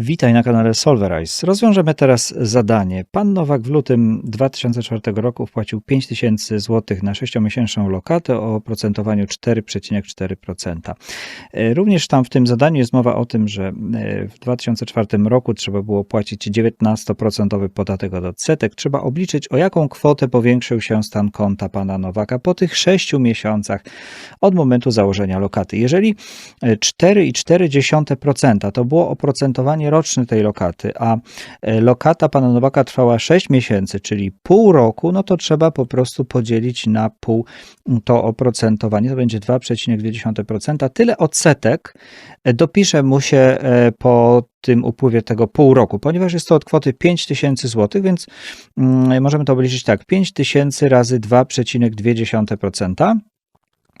Witaj na kanale Solverize. Rozwiążemy teraz zadanie. Pan Nowak w lutym 2004 roku wpłacił 5000 zł na 6-miesięczną lokatę o oprocentowaniu 4,4%. E, Również tam w tym zadaniu jest mowa o tym, że e, w 2004 roku trzeba było płacić 19% podatek od odsetek. Trzeba obliczyć, o jaką kwotę powiększył się stan konta pana Nowaka po tych 6 miesiącach od momentu założenia lokaty. Jeżeli e, 4,4% to było oprocentowanie roczne tej lokaty, a e, lokata pana Nowaka trwała 6 miesięcy, czyli pół roku, no to trzeba po prostu podzielić na pół to oprocentowanie, to będzie 2,2%. Tyle odsetek e, dopisze mu się e, po tym upływie tego pół roku, ponieważ jest to od kwoty 5000 zł, więc mm, możemy to obliczyć tak, 5000 razy 2,2%.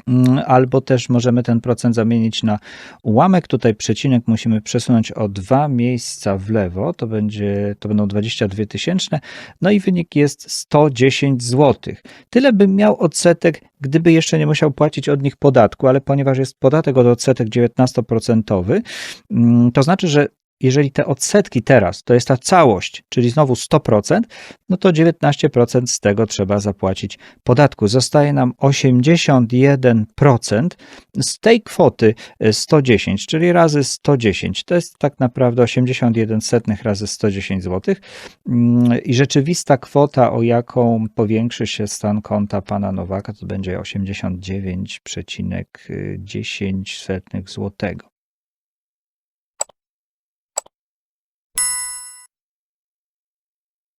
Mm, Albo też możemy ten procent zamienić na ułamek. Tutaj przecinek musimy przesunąć o dwa miejsca w lewo. To, będzie, to będą 22 tysięczne. No i wynik jest 110 zł. Tyle bym miał odsetek, gdyby jeszcze nie musiał płacić od nich podatku, ale ponieważ jest podatek od odsetek 19%, mm, to znaczy, że jeżeli te odsetki teraz to jest ta całość, czyli znowu 100%, no to 19% z tego trzeba zapłacić podatku. Zostaje nam 81% z tej kwoty e, 110, czyli razy 110. To jest tak naprawdę 81 setnych razy 110 zł. Mm, I rzeczywista kwota, o jaką powiększy się stan konta pana Nowaka, to będzie 89,10 złotego.